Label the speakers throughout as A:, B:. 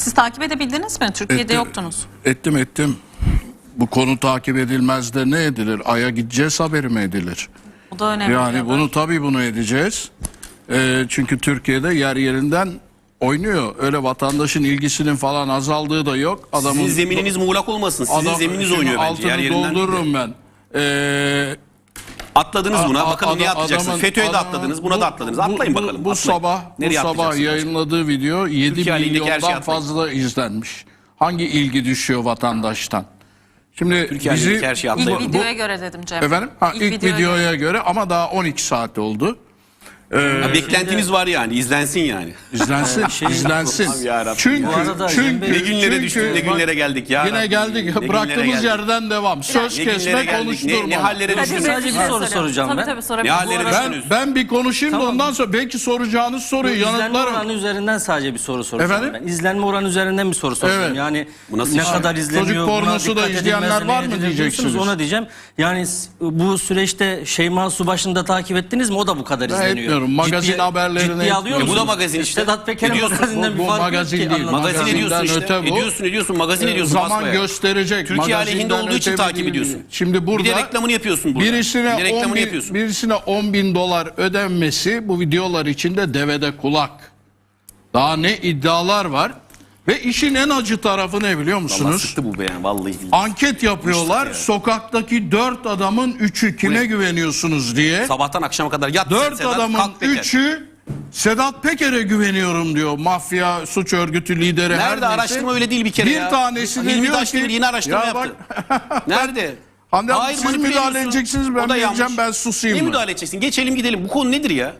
A: Siz takip edebildiniz mi? Türkiye'de
B: Ettim.
A: yoktunuz.
B: Ettim ettim. Bu konu takip edilmez de ne edilir? Ay'a gideceğiz haberi mi edilir?
A: Bu da önemli.
B: Yani bunu tabii bunu edeceğiz. Ee, çünkü Türkiye'de yer yerinden oynuyor. Öyle vatandaşın ilgisinin falan azaldığı da yok. Adamın
C: Sizin zemininiz muğlak olmasın. Sizin
B: adam-
C: zemininiz oynuyor bence.
B: Altını
C: Yer
B: doldururum ben. Ee,
C: Atladınız buna.
B: a-
C: bakalım niye atlayacaksınız.
B: adamın-
C: FETÖ'ye de atladınız. Buna
B: bu-
C: da atladınız.
B: bu-
C: Atlayın
B: bu-
C: bakalım.
B: Bu
C: atlayın.
B: sabah bu
C: Nereye
B: sabah
C: atlayacaksınız?
B: yayınladığı video 7
C: Türkiye şeyi
B: milyondan
C: atlayın.
B: fazla izlenmiş. Hangi ilgi düşüyor vatandaştan? Şimdi
C: Türkiye
B: bizi
C: her
A: İlk
C: atlayın.
B: bu-
A: videoya göre dedim Cem.
B: efendim ha, ilk,
A: videoya
B: videoya
A: göre.
B: göre ama daha 12 saat oldu.
C: Ha, beklentiniz var yani. izlensin yani.
B: İzlensin,
D: Şey-
B: izlensin.
C: Yarabbim
B: Çünkü
D: Bu arada
B: çünkü
D: Bey-
C: Ne günlere
B: çünkü-
C: düştük, ne günlere geldik ya.
B: Yine
C: Rabbim.
B: geldik.
C: Ne günlere
B: Bıraktığımız
C: geldik.
B: yerden devam. Söz
C: Ne günlere
B: kesme,
C: geldik,
B: konuşturma.
C: Ne, ne hallere
A: Kadir
C: düştük.
D: Sadece bir
A: şey
D: soru
A: soracağım.
D: soracağım
A: tabii,
D: ben.
A: Tabii
C: Ne
A: sorabilirim.
C: halleri
A: Bu arada-
B: Ben, ben bir konuşayım da
D: Tamam.
B: ondan sonra belki soracağınız soruyu
D: İzlenme
B: yanıtlarım.
D: oranı üzerinden sadece bir soru soracağım
B: Efendim?
D: ben. İzlenme oranı üzerinden bir soru soracağım.
B: Evet.
D: Yani
C: Bu nasıl
D: ne
C: iş?
D: kadar izleniyor,
B: Çocuk
D: buna
B: pornosu da
D: dikkat
B: izleyenler
D: edilmez,
B: var
D: ne
B: mı diyeceksiniz?
D: Ona diyeceğim. Yani s- bu süreçte Şeyma Subaşı'nı da takip ettiniz mi? O da bu kadar
B: Ben
D: izleniyor.
B: etmiyorum. Magazin haberlerini
D: ciddiye alıyor
B: etmiyorum.
C: E bu da magazin işte.
D: Sedat Peker'in
C: Ediyorsun.
D: magazinden
B: Bu-
D: bir
B: bu
D: farkı yok
B: magazin
D: ki
B: değil.
C: Magazin ediyorsun işte.
B: öte bu.
C: Ediyorsun ediyorsun magazin ediyorsun.
B: Zaman
C: basbaya.
B: gösterecek.
C: Türkiye aleyhinde olduğu için takip
B: bir-
C: ediyorsun.
B: Şimdi burada
C: Bir de reklamını yapıyorsun burada.
B: birisine
C: bir de
B: 10
C: reklamını
B: bin,
C: yapıyorsun.
B: birisine 10 bin dolar ödenmesi bu videolar içinde devede kulak. Daha ne iddialar var. Ve işin en acı tarafı ne biliyor
C: Allah
B: musunuz?
C: sıktı bu be yani vallahi. billahi.
B: Anket yapıyorlar.
C: ya.
B: Sokaktaki dört adamın üçü kime güveniyorsunuz diye.
C: Sabahtan akşama kadar yat.
B: Dört
C: Sedat,
B: adamın
C: kalk Peker.
B: üçü Sedat Peker'e güveniyorum diyor. Mafya suç örgütü lideri her
C: Nerede
B: neyse.
C: araştırma öyle değil bir kere
B: bir
C: ya.
B: tanesi de
C: Hilmi
B: diyor
C: Daşdemir
B: ki
C: yeni araştırma
B: Ya bak-
C: yaptı. Nerede?
B: Hande Hanım, siz
C: manipüle
B: müdahale
C: ediyorsun.
B: edeceksiniz, ben
C: O da yanlış.
B: ben susayım
C: Ne
B: mı?
C: müdahale edeceksin? Geçelim gidelim. Bu konu nedir ya?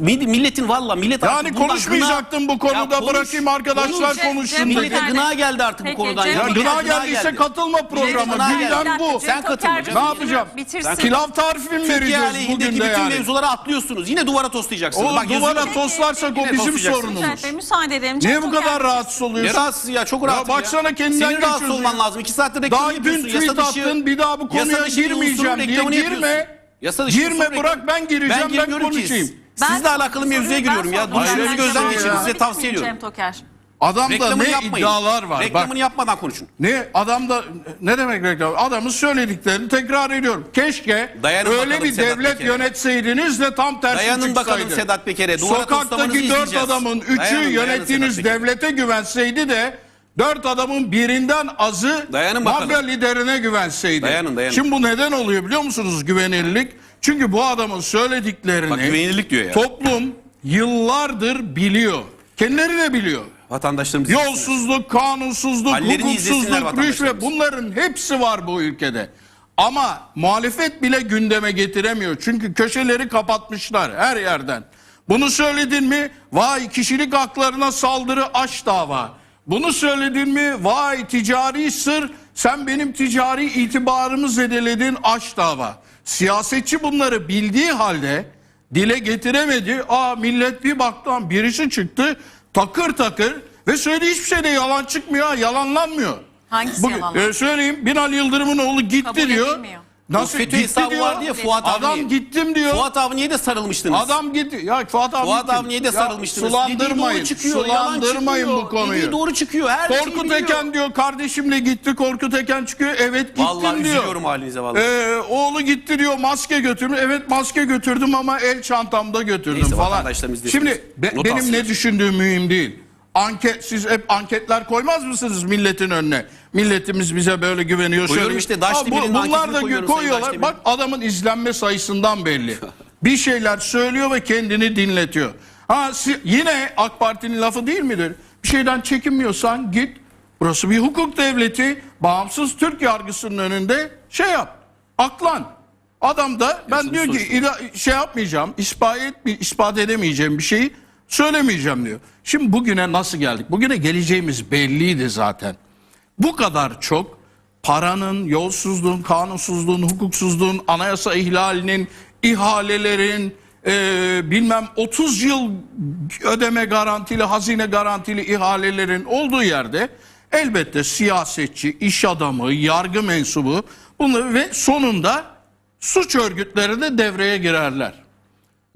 C: Mil- Milletin valla millet
B: Yani
C: artık bundan
B: konuşmayacaktım bu konuda,
C: konuş,
B: bırakayım arkadaşlar
C: konuş.
B: konuşsun dedi.
C: Millete
A: Yani-
C: gına geldi artık
A: Peki,
C: bu konudan.
A: Cem-
B: Ya gına geldiyse katılma programa.
C: gına
B: Gündem bu.
C: Sen katılma.
B: Ne yapacağım?
A: Bitirsin.
B: Pilav tarifi mi
C: Türkiye
B: vereceğiz
C: aleyhindeki
B: bugün de
C: bütün
B: yani?
C: mevzulara atlıyorsunuz. Yine duvara toslayacaksınız.
B: O
C: Bak
B: duvara toslarsak o
C: Yine
B: bizim sorunumuz.
A: Bey, müsaade edelim.
B: Niye bu kadar rahatsız
C: Ne
B: oluyorsun?
C: rahatsız ya çok rahat
B: baksana kendinden
C: Senin rahatsız
B: geçiyorsun.
C: olman lazım. İki saattir reklam
B: Daha dün
C: yapıyorsun.
B: tweet
C: Yasa dışı-
B: attın bir daha bu konuya
C: dışı bir unsurun
B: girmeyeceğim diye
C: reklamını
B: girme.
C: yapıyorsun. Yasa dışı
B: Girme bırak ben gireceğim ben,
C: girmiyorum ki.
B: konuşayım.
A: Ben
C: Sizle alakalı mevzuya giriyorum ya.
A: Ben
C: gözden geçirin. Size tavsiye ediyorum.
A: Cem Toker.
B: Adamda
C: Reklamını
B: ne
C: yapmayın.
B: iddialar var.
C: Reklamını
B: Bak
C: yapmadan konuşun.
B: ne adamda ne demek reklam? Adamın söylediklerini tekrar ediyorum. Keşke
C: Dayanın
B: öyle
C: bakalım
B: bir
C: Sedat
B: devlet
C: Peker'e.
B: yönetseydiniz de tam tersi
C: Dayanın
B: çıksaydı.
C: bakalım Sedat Peker'e. Toslamanızı
B: Sokaktaki dört
C: izleyeceğiz.
B: adamın üçü
C: Dayanın, dayanın
B: yönettiğiniz
C: Sedat Peker.
B: devlete güvenseydi de dört adamın birinden azı
C: Dayanın bakalım.
B: mafya liderine güvenseydi.
C: Dayanın, dayanın.
B: Şimdi bu neden oluyor biliyor musunuz güvenilirlik? Çünkü bu adamın söylediklerini
C: Bak güvenilirlik diyor ya.
B: toplum yıllardır biliyor. Kendileri de biliyor.
C: Vatandaşlarımız
B: Yolsuzluk, kanunsuzluk,
C: Hallerini izlesinler
B: hukuksuzluk,
C: vatandaşlarımız.
B: rüşvet bunların hepsi var bu ülkede. Ama muhalefet bile gündeme getiremiyor. Çünkü köşeleri kapatmışlar her yerden. Bunu söyledin mi? Vay kişilik haklarına saldırı aç dava. Bunu söyledin mi? Vay ticari sır sen benim ticari itibarımı zedeledin aç dava. Siyasetçi bunları bildiği halde dile getiremedi. Aa millet bir baktı lan birisi çıktı takır takır ve söylediği hiçbir şeyde yalan çıkmıyor yalanlanmıyor.
A: Hangisi
B: Bugün,
A: yalanlanıyor?
B: e, söyleyeyim Binal Yıldırım'ın oğlu gitti
A: Kabul
B: diyor.
A: edilmiyor.
B: Nasıl
C: FETÖ
B: gitti
C: hesabı
B: diyor.
C: vardı ya Fuat
B: Adam gittim diyor.
C: Fuat Avni'ye de sarılmıştınız.
B: Adam gitti. Ya Fuat Avni
C: Fuat? Avni'ye de sarılmıştınız.
B: Sulandırmayın.
C: Dediği doğru çıkıyor. yalan
B: Sulandırmayın
C: çıkıyor.
B: bu konuyu.
C: Dediği doğru çıkıyor. Her şeyi
B: Korkut
C: biliyor.
B: Eken diyor kardeşimle gitti. Korkut Eken çıkıyor. Evet gittim
C: Vallahi
B: diyor.
C: üzülüyorum halinize vallahi.
B: Ee, oğlu gitti diyor maske götürmüş. Evet maske götürdüm ama el çantamda götürdüm
C: Neyse,
B: falan. Şimdi be-
C: Not
B: benim ne düşündüğüm mühim değil. Anket siz hep anketler koymaz mısınız milletin önüne? Milletimiz bize böyle güveniyor.
C: Koyuyorum
B: şöyle-
C: işte,
B: Ha, bu- Bunlar da koyuyorlar. Bak adamın izlenme sayısından belli. bir şeyler söylüyor ve kendini dinletiyor. Ha yine AK Parti'nin lafı değil midir? Bir şeyden çekinmiyorsan git. Burası bir hukuk devleti. Bağımsız Türk yargısının önünde şey yap. Aklan. Adam da ben diyor ki ila- şey yapmayacağım, ispat, etmi- ispat edemeyeceğim bir şeyi söylemeyeceğim diyor. Şimdi bugüne nasıl geldik? Bugüne geleceğimiz belliydi zaten. Bu kadar çok paranın, yolsuzluğun, kanunsuzluğun, hukuksuzluğun, anayasa ihlalinin, ihalelerin, e, bilmem 30 yıl ödeme garantili, hazine garantili ihalelerin olduğu yerde elbette siyasetçi, iş adamı, yargı mensubu bunu ve sonunda suç örgütleri de devreye girerler.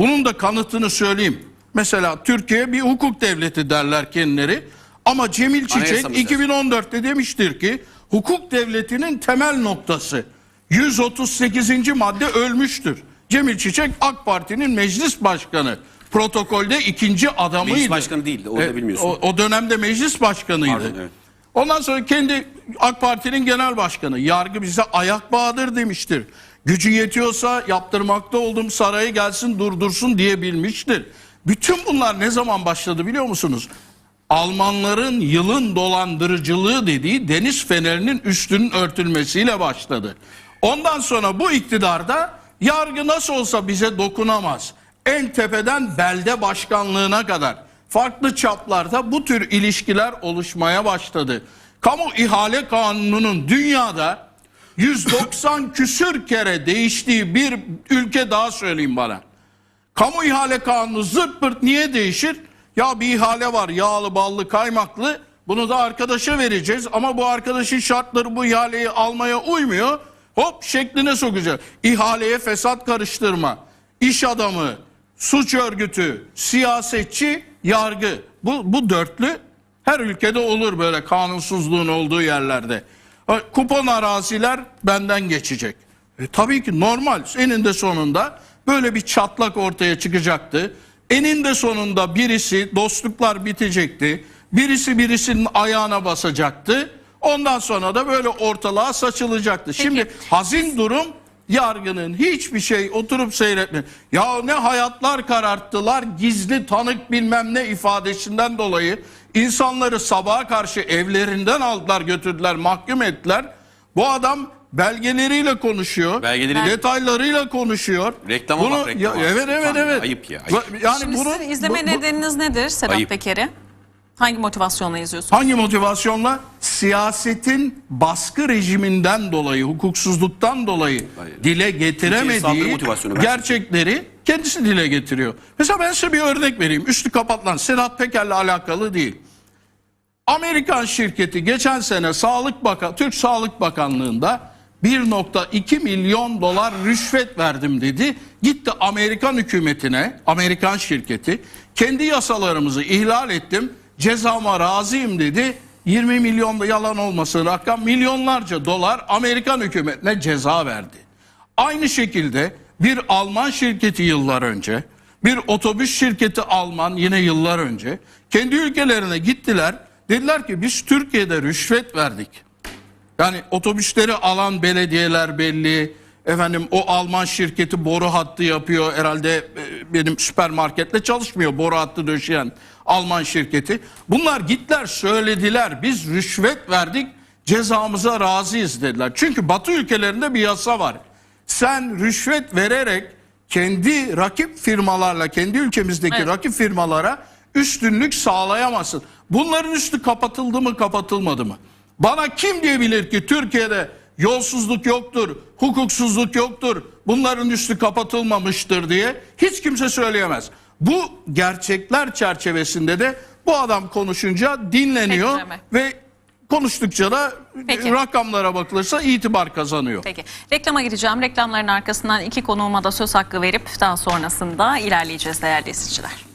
B: Bunun da kanıtını söyleyeyim. Mesela Türkiye bir hukuk devleti derler kendileri. Ama Cemil Çiçek
C: Anayasa meselesi.
B: 2014'te demiştir ki hukuk devletinin temel noktası 138. madde ölmüştür. Cemil Çiçek AK Parti'nin meclis başkanı. Protokolde ikinci adamıydı.
C: Meclis başkanı değildi, onu da bilmiyorsun.
B: O, o dönemde meclis başkanıydı.
C: Pardon, evet.
B: Ondan sonra kendi AK Parti'nin genel başkanı yargı bize ayak bağıdır demiştir. Gücü yetiyorsa yaptırmakta oldum sarayı gelsin durdursun diyebilmiştir. Bütün bunlar ne zaman başladı biliyor musunuz? Almanların yılın dolandırıcılığı dediği deniz fenerinin üstünün örtülmesiyle başladı. Ondan sonra bu iktidarda yargı nasıl olsa bize dokunamaz. En tepeden belde başkanlığına kadar farklı çaplarda bu tür ilişkiler oluşmaya başladı. Kamu ihale kanununun dünyada 190 küsür kere değiştiği bir ülke daha söyleyeyim bana. Kamu ihale kanunu zırt pırt niye değişir? Ya bir ihale var yağlı ballı kaymaklı bunu da arkadaşa vereceğiz ama bu arkadaşın şartları bu ihaleyi almaya uymuyor. Hop şekline sokacak. İhaleye fesat karıştırma, iş adamı, suç örgütü, siyasetçi, yargı. Bu, bu dörtlü her ülkede olur böyle kanunsuzluğun olduğu yerlerde. Kupon araziler benden geçecek. E, tabii ki normal. Eninde sonunda böyle bir çatlak ortaya çıkacaktı. Eninde sonunda birisi dostluklar bitecekti. Birisi birisinin ayağına basacaktı. Ondan sonra da böyle ortalığa saçılacaktı. Şimdi hazin durum yargının hiçbir şey oturup seyretme. Ya ne hayatlar kararttılar gizli tanık bilmem ne ifadesinden dolayı insanları sabaha karşı evlerinden aldılar götürdüler mahkum ettiler. Bu adam belgeleriyle konuşuyor.
C: Belgeleri-
B: detaylarıyla konuşuyor.
C: Reklama bak, reklama.
B: Ya, evet evet evet.
C: ayıp ya, ayıp.
B: Yani
A: Şimdi
B: bunu,
A: sizin izleme
B: bu- bu-
A: nedeniniz nedir Sedat
C: Ayıp.
A: Peker'i? Hangi motivasyonla izliyorsunuz?
B: Hangi motivasyonla? Siyasetin baskı rejiminden dolayı, hukuksuzluktan dolayı
C: Hayır.
B: dile getiremediği gerçekleri kendisi dile getiriyor. Mesela ben size bir örnek vereyim. Üstü kapatılan Sedat Peker'le alakalı değil. Amerikan şirketi geçen sene Sağlık Bakan Türk Sağlık Bakanlığı'nda 1.2 milyon dolar rüşvet verdim dedi. Gitti Amerikan hükümetine, Amerikan şirketi kendi yasalarımızı ihlal ettim. Cezama razıyım dedi. 20 milyon da yalan olmasın rakam milyonlarca dolar Amerikan hükümetine ceza verdi. Aynı şekilde bir Alman şirketi yıllar önce, bir otobüs şirketi Alman yine yıllar önce kendi ülkelerine gittiler. Dediler ki biz Türkiye'de rüşvet verdik. Yani otobüsleri alan belediyeler belli. Efendim o Alman şirketi boru hattı yapıyor. Herhalde e, benim süpermarketle çalışmıyor boru hattı döşeyen Alman şirketi. Bunlar gittiler söylediler biz rüşvet verdik cezamıza razıyız dediler. Çünkü Batı ülkelerinde bir yasa var. Sen rüşvet vererek kendi rakip firmalarla kendi ülkemizdeki
A: Evet.
B: rakip firmalara üstünlük sağlayamazsın. Bunların üstü kapatıldı mı kapatılmadı mı? Bana kim diyebilir ki Türkiye'de yolsuzluk yoktur, hukuksuzluk yoktur, bunların üstü kapatılmamıştır diye hiç kimse söyleyemez. Bu gerçekler çerçevesinde de bu adam konuşunca dinleniyor
A: Peki
B: ve konuştukça da
A: Peki.
B: rakamlara bakılırsa itibar kazanıyor.
A: Peki. Reklama gireceğim. Reklamların arkasından iki konuğuma da söz hakkı verip daha sonrasında ilerleyeceğiz değerli izleyiciler.